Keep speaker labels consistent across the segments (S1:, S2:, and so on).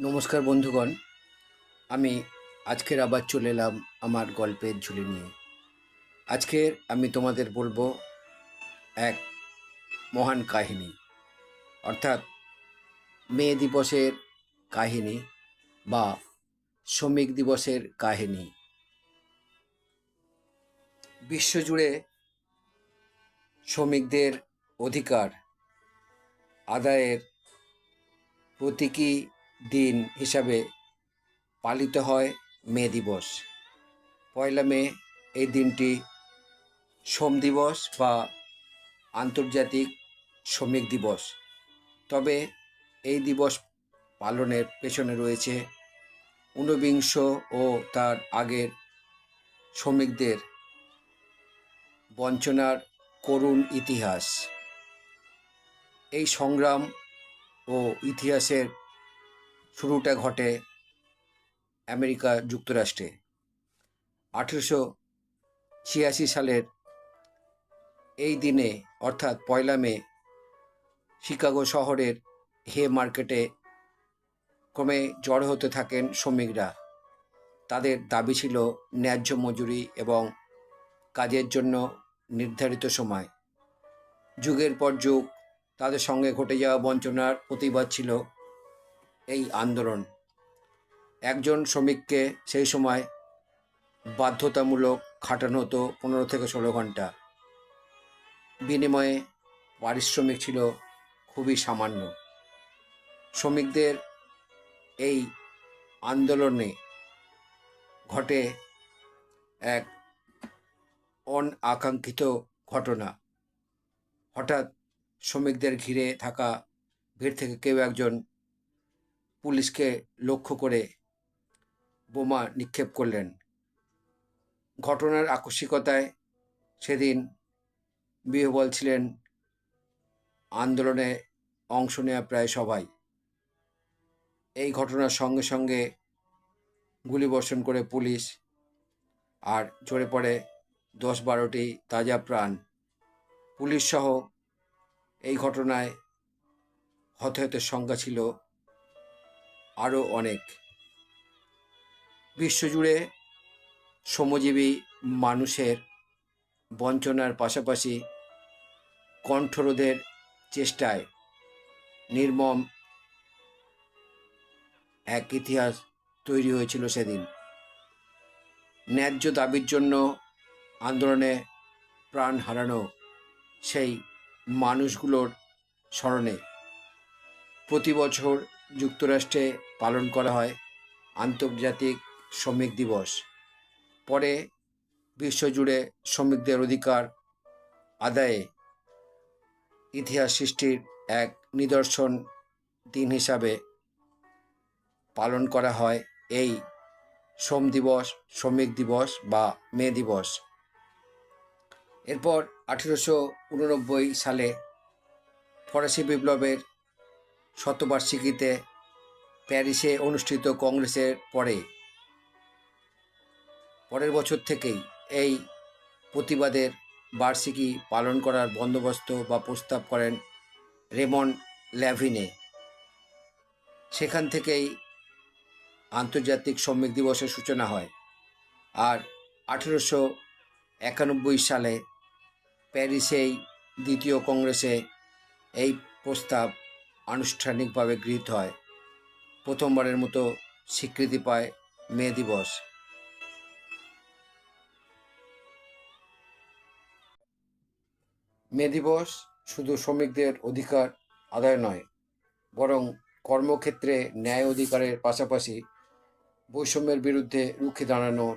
S1: নমস্কার বন্ধুগণ, আমি আজকের আবার চলে এলাম আমার গল্পের ঝুলি নিয়ে। আজকের আমি তোমাদের বলব এক মহান কাহিনী, অর্থাৎ মে দিবসের কাহিনী বা শ্রমিক দিবসের কাহিনী। বিশ্বজুড়ে শ্রমিকদের অধিকার আদায়ের প্রতীকী দিন হিসাবে পালিত হয় মে দিবস। পয়লা মে এই দিনটি শ্রম দিবস বা আন্তর্জাতিক শ্রমিক দিবস। তবে এই দিবস পালনের পেছনে রয়েছে ঊনবিংশ ও তার আগের শ্রমিকদের বঞ্চনার করুণ ইতিহাস। এই সংগ্রাম ও ইতিহাসের শুরুটা ঘটে আমেরিকা যুক্তরাষ্ট্রে। আঠেরোশো ছিয়াশি সালের এই দিনে, অর্থাৎ পয়লা মে, শিকাগো শহরের হে মার্কেটে ক্রমে জড় হতে থাকেন শ্রমিকরা। তাদের দাবি ছিল ন্যায্য মজুরি এবং কাজের জন্য নির্ধারিত সময়। যুগের পর যুগ, তাদের সঙ্গে ঘটে যাওয়া বঞ্চনার প্রতিবাদ ছিল এই আন্দোলন। একজন শ্রমিককে সেই সময় বাধ্যতামূলক খাটানো হতো পনেরো থেকে ষোলো ঘণ্টা। বিনিময়ে পারিশ্রমিক ছিল খুবই সামান্য। শ্রমিকদের এই আন্দোলনে ঘটে এক অনাকাঙ্ক্ষিত ঘটনা। হঠাৎ শ্রমিকদের ঘিরে থাকা ভিড় থেকে কেউ একজন পুলিশকে লক্ষ্য করে বোমা নিক্ষেপ করলেন। ঘটনার আকস্মিকতায় সেদিন বিহবল ছিলেন আন্দোলনে অংশ নেওয়া প্রায় সবাই। এই ঘটনার সঙ্গে সঙ্গে গুলিবর্ষণ করে পুলিশ আর ঝরে পড়ে দশ বারোটি তাজা প্রাণ। পুলিশ সহ এই ঘটনায় হতাহতের সংখ্যা ছিল আরও অনেক। বিশ্বজুড়ে শ্রমজীবী মানুষের বঞ্চনার পাশাপাশি কণ্ঠরোধের চেষ্টায় নির্মম এক ইতিহাস তৈরি হয়েছিল সেদিন। ন্যায্য দাবির জন্য আন্দোলনে প্রাণ হারানো সেই মানুষগুলোর স্মরণে প্রতি বছর যুক্তরাষ্ট্রে পালন করা হয় আন্তর্জাতিক শ্রমিক দিবস। পরে বিশ্বজুড়ে শ্রমিকদের অধিকার আদায়ে ইতিহাস সৃষ্টির এক নিদর্শন দিন হিসাবে পালন করা হয় এই শ্রম দিবস, শ্রমিক দিবস বা মে দিবস। এরপর আঠেরোশো উননব্বই সালে ফরাসি বিপ্লবের শতবার্ষিকীতে প্যারিসে অনুষ্ঠিত কংগ্রেসের পরে, পরের বছর থেকেই এই প্রতিবাদের বার্ষিকী পালন করার বন্দোবস্ত বা প্রস্তাব করেন রেমন ল্যাভিনে। সেখান থেকেই আন্তর্জাতিক শ্রমিক দিবসের সূচনা হয় আর আঠেরোশো একানব্বই সালে প্যারিসেই দ্বিতীয় কংগ্রেসে এই প্রস্তাব আনুষ্ঠানিকভাবে গৃহীত হয়। প্রথমবারের মতো স্বীকৃতি পায় মে দিবস। মে দিবস শুধু শ্রমিকদের অধিকার আদায় নয়, বরং কর্মক্ষেত্রে ন্যায় অধিকারের পাশাপাশি বৈষম্যের বিরুদ্ধে রুখে দাঁড়ানোর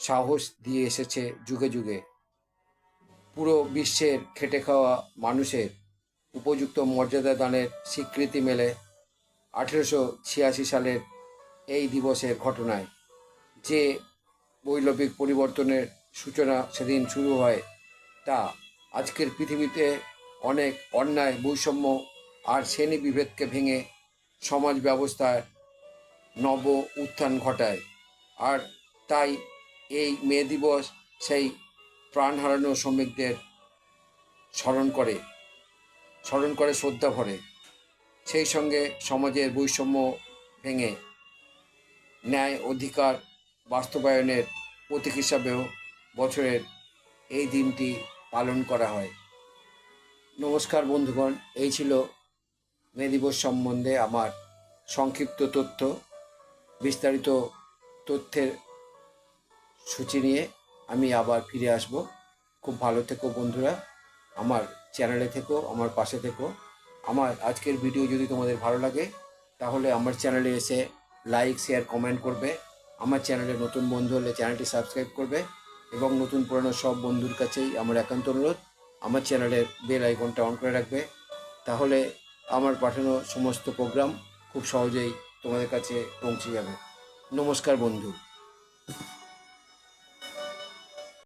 S1: সাহস দিয়ে এসেছে যুগে যুগে। পুরো বিশ্বের খেটে খাওয়া মানুষের উপযুক্ত মর্যাদা দানের স্বীকৃতি মেলে আঠেরোশো ছিয়াশি সালের এই দিবসের ঘটনায়। যে বৈপ্লবিক পরিবর্তনের সূচনা সেদিন শুরু হয়, তা আজকের পৃথিবীতে অনেক অন্যায়, বৈষম্য আর শ্রেণি বিভেদকে ভেঙে সমাজ ব্যবস্থার নব উত্থান ঘটায়। আর তাই এই মে দিবস সেই প্রাণ হারানো শ্রমিকদের স্মরণ করে। স্মরণ করে শ্রদ্ধা ভরে। সেই সঙ্গে সমাজের বৈষম্য ভেঙে ন্যায় অধিকার বাস্তবায়নের প্রতীক হিসাবেও বছরের এই দিনটি পালন করা হয়। নমস্কার বন্ধুগণ, এই ছিল মে দিবস সম্বন্ধে আমার সংক্ষিপ্ত তথ্য। বিস্তারিত তথ্যের সূচি নিয়ে আমি আবার ফিরে আসব। খুব ভালো থেকো বন্ধুরা। আমার চ্যানেলে থেকো, আমার পাশে থেকো। আমার আজকের ভিডিও যদি তোমাদের ভালো লাগে, তাহলে আমার চ্যানেলে এসে লাইক শেয়ার কমেন্ট করবে। আমার চ্যানেলে নতুন বন্ধু হলে চ্যানেলটি সাবস্ক্রাইব করবে। এবং নতুন পুরনো সব বন্ধুর কাছেই আমার একান্ত অনুরোধ, আমার চ্যানেলের বেল আইকনটা অন করে রাখবে। তাহলে আমার পাঠানো সমস্ত প্রোগ্রাম খুব সহজেই তোমাদের কাছে পৌঁছে যাবে। নমস্কার বন্ধু।